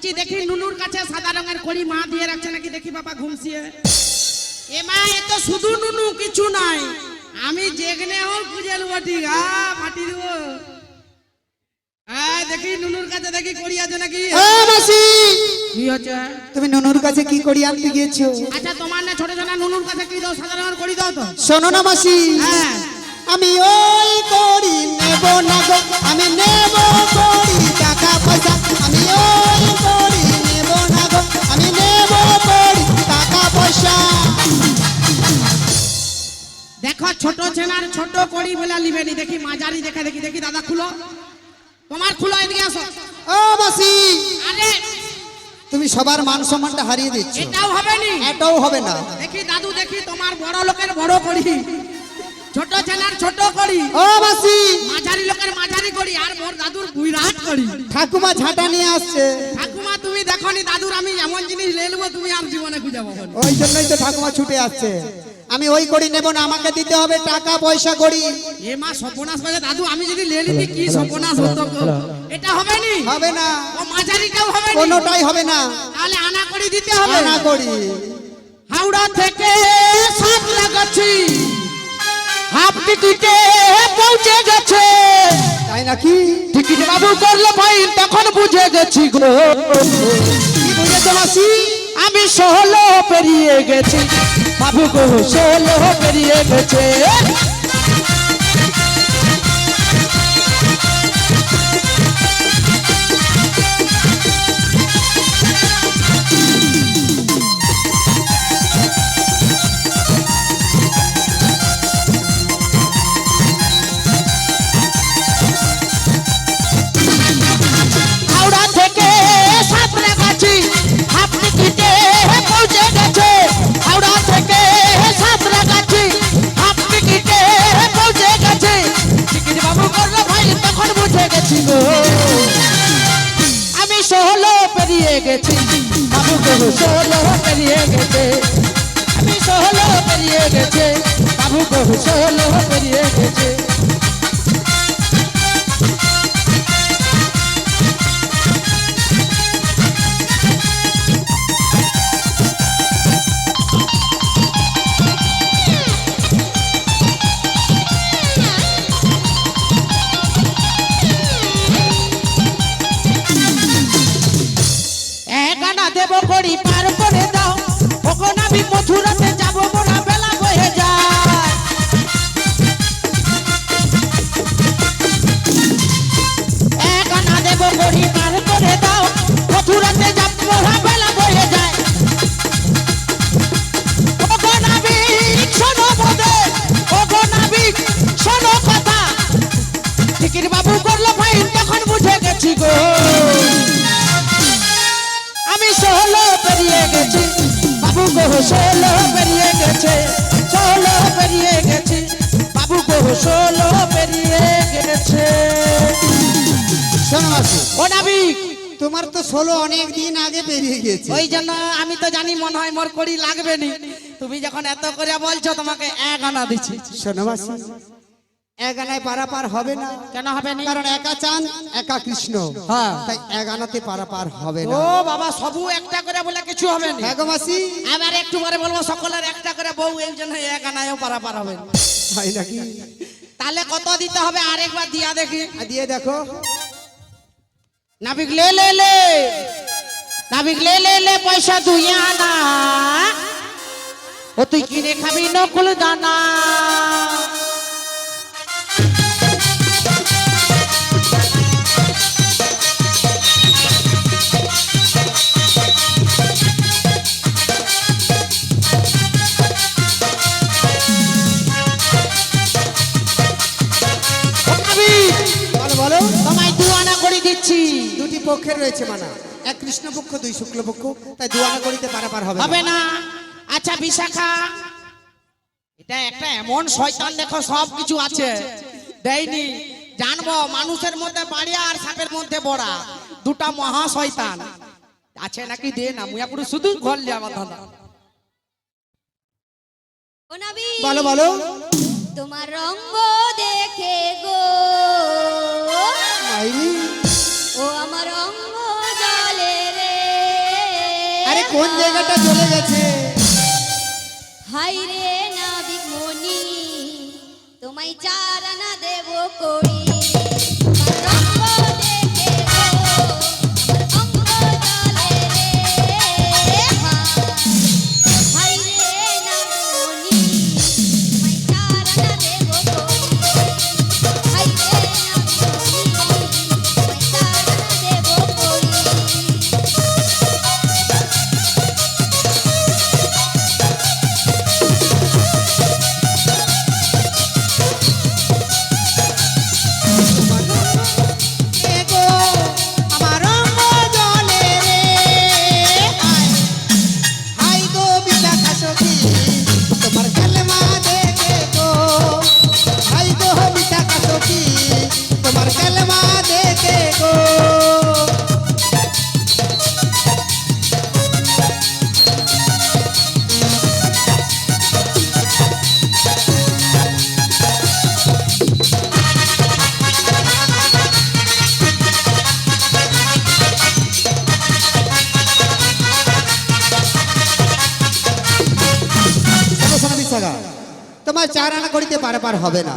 বলছি দেখি নুনুর কাছে সাদা রঙের কড়ি মা দিয়ে রাখছে নাকি? দেখি বাবা ঘুমছিয়ে এ মা এ তো শুধু নুনু কিছু নাই। আমি যেখানে হোক বুঝে নেব ঠিক। ফাটি দেবো। দেখি নুনুর কাছে দেখি কড়ি আছে নাকি? মাসি! কি হচ্ছে? তুমি নুনুর কাছে কি করি আনতে গিয়েছো? আচ্ছা তোমার না ছোট ছোট নুনুর কাছে কি দাও? সাদা রঙের কড়ি দাও তো। শোনো না মাসি হ্যাঁ। আমি ওই করি নেব না গো আমি নেব করি টাকা পয়সা করি করি দেখো ছোট ছেনার ছোট কড়ি বলে লিবেনি দেখি মাঝারি দেখে দেখি দেখি দাদা খুলো। তোমার খুলো এদিকে আসো। ও মাসি। আরে তুমি সবার মান সম্মানটা হারিয়ে দিচ্ছ। এটাও হবে নি? এটাও হবে না। দেখি দাদু দেখি তোমার বড় লোকের বড় করি ছোট ছেনার ছোট করি। ও মাসি। মাঝারি লোকের মাঝারি করি আর মোর দাদুর বুইরাট করি। ঠাকুমা ঝাঁটা নিয়ে আসছে। ঠাকুমা তুমি দেখনি দাদুর আমি এমন জিনিস লে নেব তুমি আর জীবনে খুঁজে পাবো ওই জন্যই তো ঠাকুমা ছুটে আসছে। আমি ওই করি নেব না আমাকে দিতে হবে টাকা পয়সা করি এ মা সপনাস বাজে দাদু আমি যদি লে নিতি কি সপনাস হতো? এটা হবে নি? হবে না। ও মাঝারিটাও হবে নি? কোনোটাই হবে না। তাহলে আনা করে দিতে হবে। আনা করি হাওড়া থেকে সাতরা গাছি হাফ টিকিটে পৌঁছে গেছে। তাই নাকি? টিকিট বাবু করল ভাই তখন বুঝে গেছি গো। কি বুঝেছ মাসি? আমি ষোলো পেরিয়ে গেছি। বাবু গো ষোলো পেরিয়ে গেছে। গো ষোলো পেরিয়ে গেছে। আমি ষোলো পেরিয়ে গেছে। বাবু বহু ষোলো পেরিয়ে গেছে। আমি গেছে ষোলো পেরিয়ে গেছে। বাবু গো ষোলো পেরিয়ে গেছে। শোনো মাসি ও নাবিক তোমার তো ষোলো অনেক দিন আগে পেরিয়ে গেছে। ওই জন্য আমি তো জানি মনে হয় মোর করি লাগবে নি। তুমি যখন এত করে বলছো তোমাকে এক আনা দিচ্ছি। শোনো মাসি এক আনায় পারাপার হবে না। কেন হবে না? কারণ একা চান একা কৃষ্ণ। হ্যাঁ। তাই এক আনাতে পারাপার হবে ও না বাবা সবু একটা করে বলে কিছু হবে না। হ্যাঁ মাসি আবার একটু পরে বলব সকলের একটা করে বউ এই জন্য এক আনায়ও পারাপার হবে না। তাই নাকি? তাহলে কত দিতে হবে? আরেকবার দিয়া দেখি। দিয়ে দেখো। নাবিক লে লে লে। নাবিক লে লে লে পয়সা দুই আনা। ও তুই কিনে খাবি নকুল দানা। পক্ষের রয়েছে মানা। এক কৃষ্ণ পক্ষ দুই শুক্ল পক্ষ তাই দু আনা করিতে পারাপার হবে হবে না। আচ্ছা বিশাখা এটা একটা এমন শয়তান দেখো সব কিছু আছে। দেয়নি জানব মানুষের মধ্যে বাড়িয়া আর সাপের মধ্যে বড়া দুটা মহা শয়তান। আছে নাকি? দে না মুয়া পুরো শুধু ঘর লিয়া কথা না ও নবী বলো বলো। তোমার রঙ্গ দেখে গো। মাইরি। ও আমার অঙ্গ জলে রে। আরে কোন জায়গাটা চলে গেছে? হাই রে নাবিক মনি তোমায় করিতে পারে পার হবে না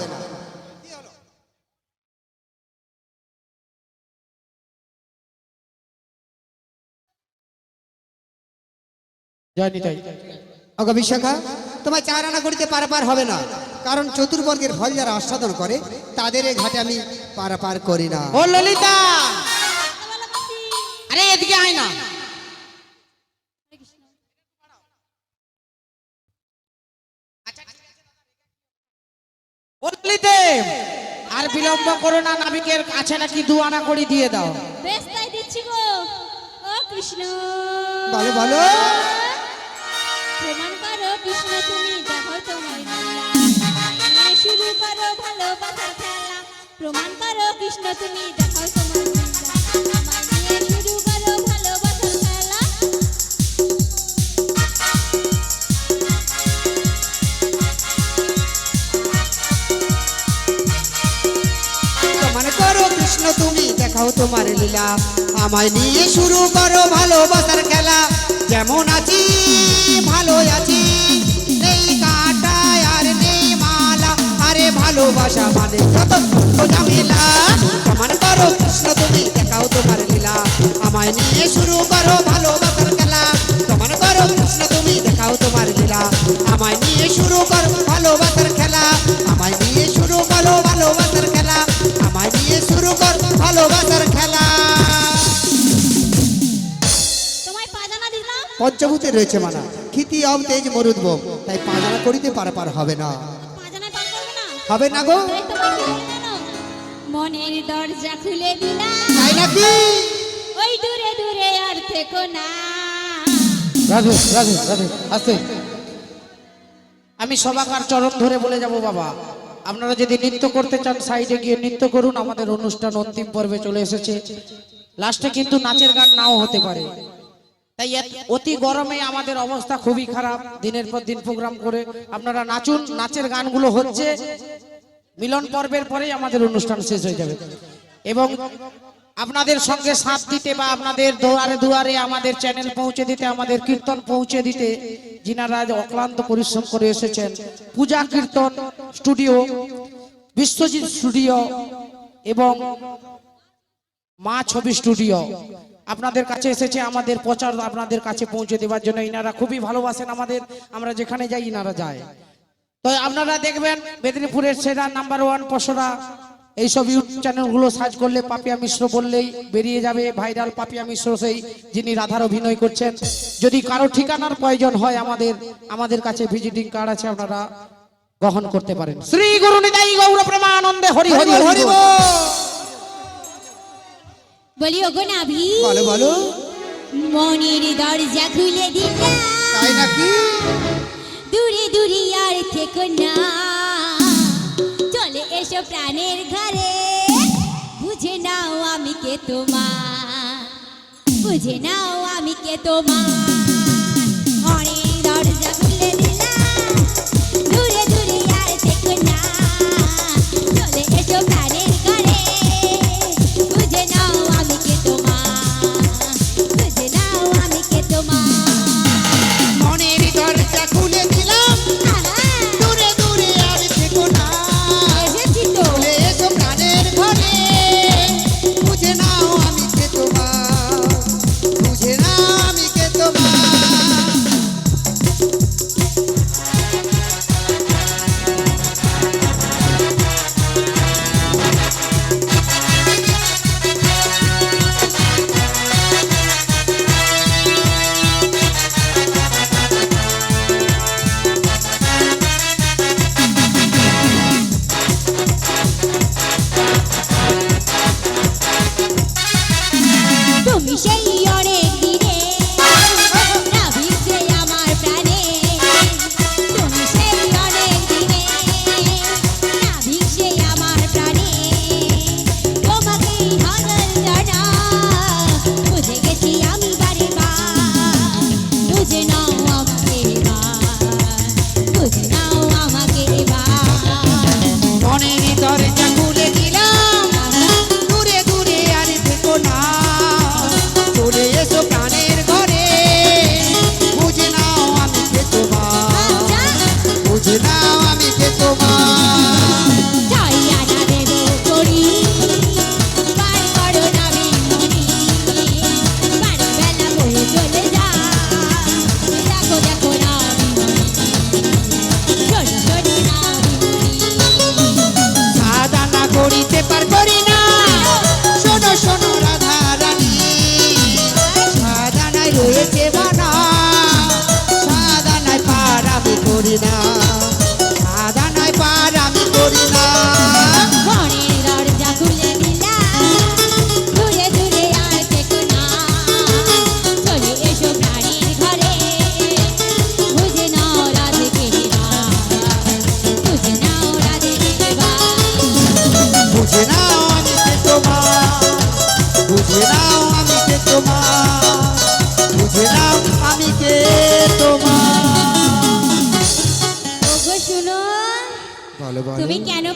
বিশাখা তোমার চার আনা করিতে পারাপার হবে না। কারণ চতুর্বর্গের ফল যারা আস্বাদন করে তাদের এই ঘাটে আমি পারাপার করি না। ও ললিতা! আরে এদিকে আয় না। ও আর বিলম্ব করো না নাবিকের কাছে নাকি দু আনা করে দিয়ে দাও। বেশ তাই দিচ্ছি গো। ও কৃষ্ণ। বলো বলো। প্রমাণ করো কৃষ্ণ তুমি দেখো তোমার। শুরু করো ভালোবাসার খেলা। প্রমাণ করো কৃষ্ণ তুমি দেখো তোমার শুরু দেখাও তোমার লীলা। আমায় নিয়ে শুরু করো ভালোবাসার খেলা। যেমন আছি ভালো আছি। নেই কাটা আর নেই মালা। আরে ভালোবাসা মানে যত ঝামেলা। আমার করো কৃষ্ণ তুমি দেখাও তোমার লীলা। আমায় নিয়ে শুরু করো ভালোবাসার পঞ্চভূতে রয়েছে মানা খিতি অব তেজ মরুদ্ভ তাই পাঁচনা করিতে পারাপার হবে না। হবে না গো? মনের দরজা খুলে তাই নাকি? ওই দূরে দূরে আর থেকো না। রাধু রাধু রাধু আস্তে। আমি সবাকার চরণ ধরে বলে যাব বাবা। আপনারা যদি নৃত্য করতে চান সাইডে গিয়ে নৃত্য করুন। আমাদের অনুষ্ঠান অন্তিম পর্বে চলে এসেছে। লাস্টে কিন্তু নাচের গান নাও হতে পারে। তাই অতি গরমে আমাদের অবস্থা খুবই খারাপ। দিনের পর দিন প্রোগ্রাম করে আপনারা নাচুন, নাচের গানগুলো হচ্ছে। মিলন পর্বের পরেই আমাদের অনুষ্ঠান শেষ হয়ে যাবে। এবং আপনাদের সঙ্গে সাথ দিতে বা আপনাদের দুয়ারে দুয়ারে আমাদের চ্যানেল পৌঁছে দিতে, আমাদের কীর্তন পৌঁছে দিতে যিনারা অক্লান্ত পরিশ্রম করে এসেছেন, পূজা কীর্তন স্টুডিও, বিশ্বজিৎ স্টুডিও এবং মা ছবি স্টুডিও আপনাদের কাছে এসেছে আমাদের প্রচার আপনাদের কাছে পৌঁছে দেওয়ার জন্য। ইনারা খুবই ভালোবাসেন আমাদের। আমরা যেখানে যাই ইনারা যায়। তো আপনারা দেখবেন মেদিনীপুরের সেরা নাম্বার ওয়ান পশরা। এইসব ইউটিউব চ্যানেলগুলো সার্চ করলে পাপিয়া মিশ্র বললেই বেরিয়ে যাবে ভাইরাল পাপিয়া মিশ্র সেই যিনি রাধার অভিনয় করছেন। যদি কারও ঠিকানার প্রয়োজন হয় আমাদের আমাদের কাছে ভিজিটিং কার্ড আছে আপনারা গ্রহণ করতে পারেন। শ্রী গুরু নিতাই গৌর প্রেমানন্দে হরি হরি হরি বল। ওগো নাভি। বলো বলো। মনের দরজা খুলে দিলা তাই নাকি? দূরে দূরে আর থেকো না। চলে এসো প্রাণের ঘরে। বুঝে নাও আমি কে তোমার। বুঝে নাও আমি কে তোমার।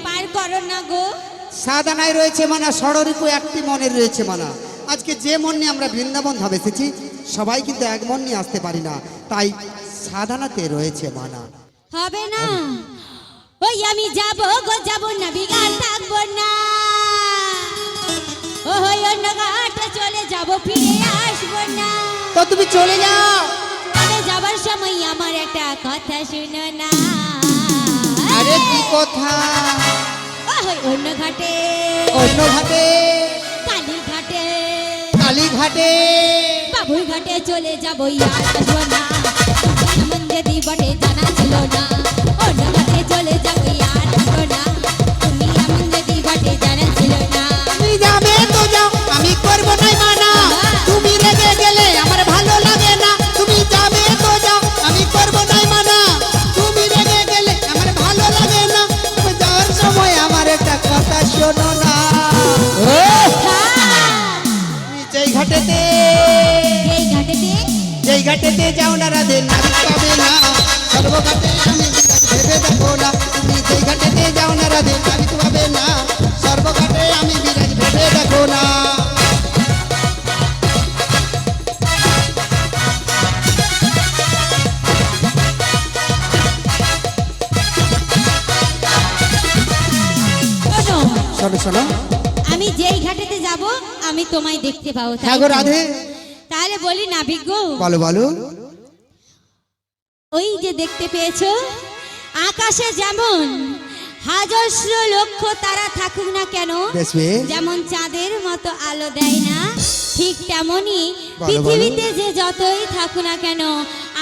পার করো না গো। সাদানায় রয়েছে মানা ষড়রিপু একটি মনের রয়েছে মানা। আজকে যে মন নিয়ে আমরা বৃন্দাবন ধাম এসেছি সবাই কিন্তু এক মন নিয়ে আসতে পারি না। তাই সাদানাতে রয়েছে মানা। হবে না। ওই আমি যাব গো যাব না থাকব না। ওই অন্য ঘাটে চলে যাব ফিরে আসব না। তো তুমি চলে যাও। চলে যাবার সময় আমার একটা কথা শুনো না। আরে কি কথা? অন্য ঘাটে। অন্য ঘাটে। কালী ঘাটে। কালী ঘাটে। বাবুই ঘাটে চলে যাব আসব না যদি বটে জানা ছিল না। অন্য ঘাটেতে যাও না রাধে নারী পাবে না। সর্বঘাটে আমি ভেবে দেখো না। তুমি যেই ঘাটেতে যাও না রাধে নারী পাবে না। সর্বঘাটে আমি বিরাট ভেবে দেখো না। শোনো শোনো শোনো। আমি যেই ঘাটেতে যাব আমি তোমায় দেখতে পাবো হ্যাঁ গো রাধে। বলি না বিজ্ঞ বলো বলো। ওই যে দেখতে পেয়েছ? আকাশে যেমন হাজস্র লক্ষ তারা থাকুক না কেন যেমন চাঁদের মতো আলো দেয় না ঠিক তেমনই পৃথিবীতে যে যতই থাকুক না কেন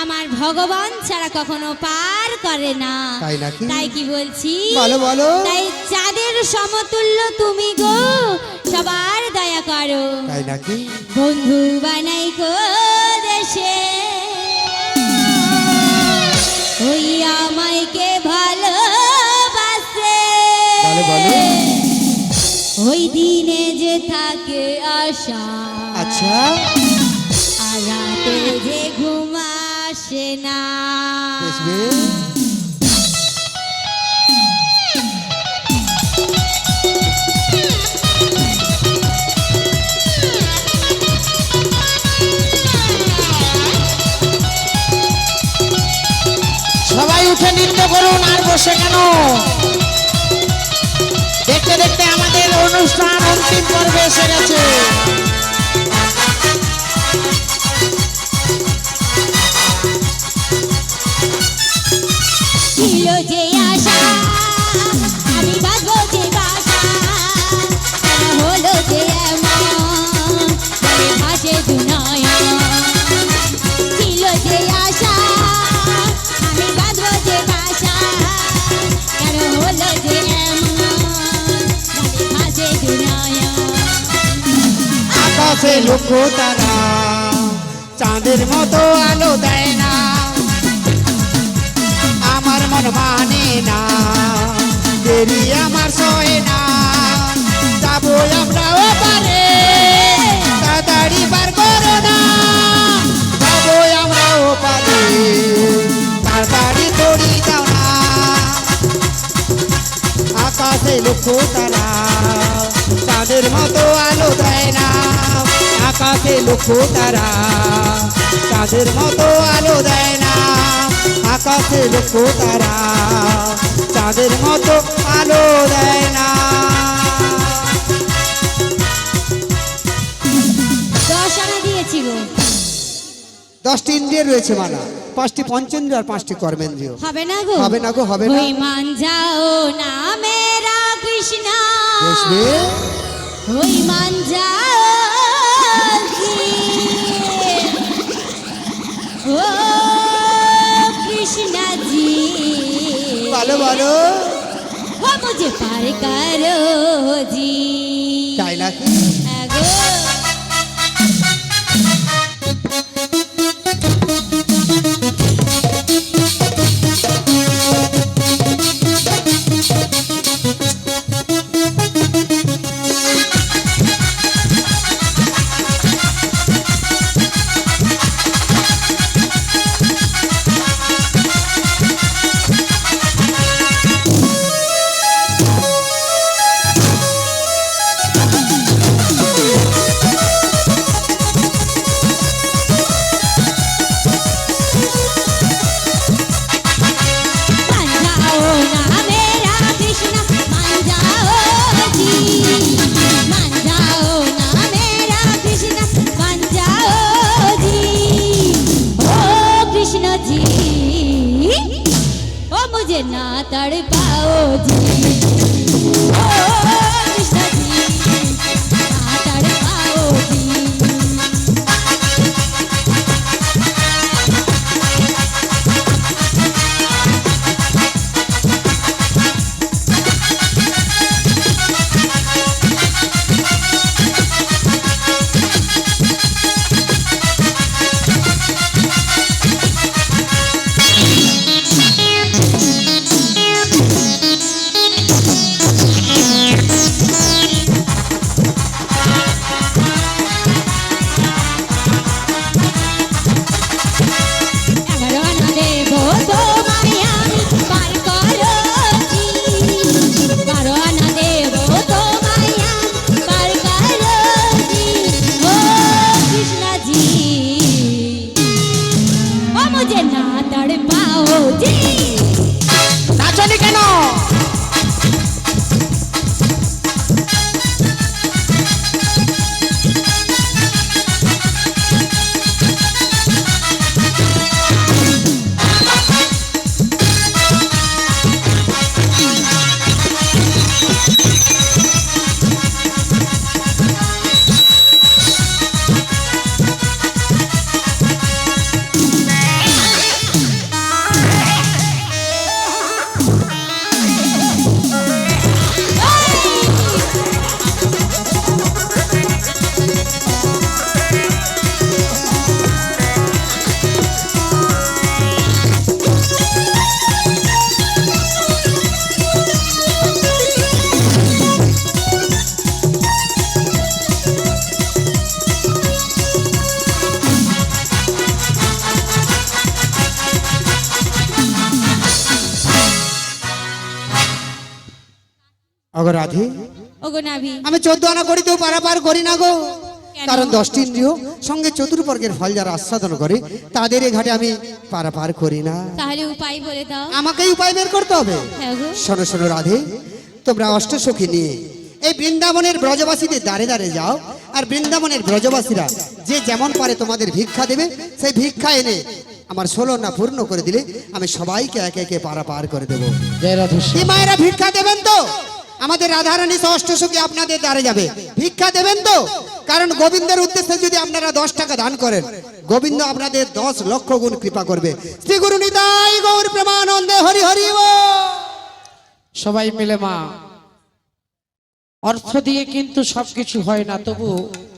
আমার ভগবান ছাড়া কখনো পার করে না। তাই নাকি? তাই কি বলছি? বলো, বলো। তাই চাঁদের সমতুল্য তুমি গো সবার দয়া করো। তাই নাকি? বন্ধু বানাই গো দেশে। ওই আমায়কে ভালোবাসে। ওই দিনে যে থাকে আশা। আচ্ছা। আর রাতে যে ঘুম আসে সবাই উঠে নৃত্য করুন আর বসে কেন? দেখতে দেখতে আমাদের অনুষ্ঠান অন্তিম পর্বে এসে গেছে লক্ষ্য তারা, চাঁদের মতো আলো দেয় না। আমার মন মানে না, দেরি আমার সহে না। যাব আমরা পারে তাড়াতাড়ি পার করো না। যাব আমরা পারে তাড়াতাড়ি দড়ি দাও না। আকাশে লক্ষ্য তারা তাদের মতো আলো দেয় না। আকাশে লক্ষ্য তারা। তাদের মতো আলো দেয় না আকাশে লক্ষ্য তারা। তাদের মতো আলো দেয় না। দশ আনা দিয়েছি দশটি ইন্দ্রিয় রয়েছে মানা পাঁচটি পঞ্চেন্দ্রিয় আর পাঁচটি কর্মেন্দ্রিয়। হবে না গো? হবে না গো, হবে না। মান যাও না মেরা কৃষ্ণ। বেশ মান যাও কৃষ্ণজি। বলো বলো ও মুঝে পার করো জি। তাই নাকি? মুঝে না তড়পাও জি নাচনি কেন? নাভি। আমি চোদ্দ আনা করিতেও পারাপার করি না গো। কারণ দশটি ইন্দ্রিয় সঙ্গে চতুর্বর্গের ফল যারা আস্বাদন করে তাদের এ ঘাটে আমি পারাপার করি না। তাহলে উপায় বলে দাও। আমাকেই উপায় বের করতে হবে। হ্যাঁ গো। শোনো শোনো রাধে তোমরা অষ্টসখী নিয়ে এই বৃন্দাবনের ব্রজবাসীদের দাঁড়ে দাঁড়ে যাও আর বৃন্দাবনের ব্রজবাসীরা যে যেমন পারে তোমাদের ভিক্ষা দেবে সেই ভিক্ষা এনে আমার ষোলো না পূর্ণ করে দিলে আমি সবাইকে একে একে পারা পার করে দেবো। মায়েরা ভিক্ষা দেবেন তো? আমাদের রাধারানী অষ্টসখী আপনাদের দ্বারে যাবে। ভিক্ষা দেবেন তো? কারণ গোবিন্দের উদ্দেশ্যে যদি আপনারা দশ টাকা দান করেন, গোবিন্দ আপনাদের দশ লক্ষ গুণ কৃপা করবে। শ্রী গুরু নিতাই গৌর প্রেমানন্দে হরি হরি সবাই মিলে মা, অর্থ দিয়ে কিন্তু সবকিছু হয় না, তবু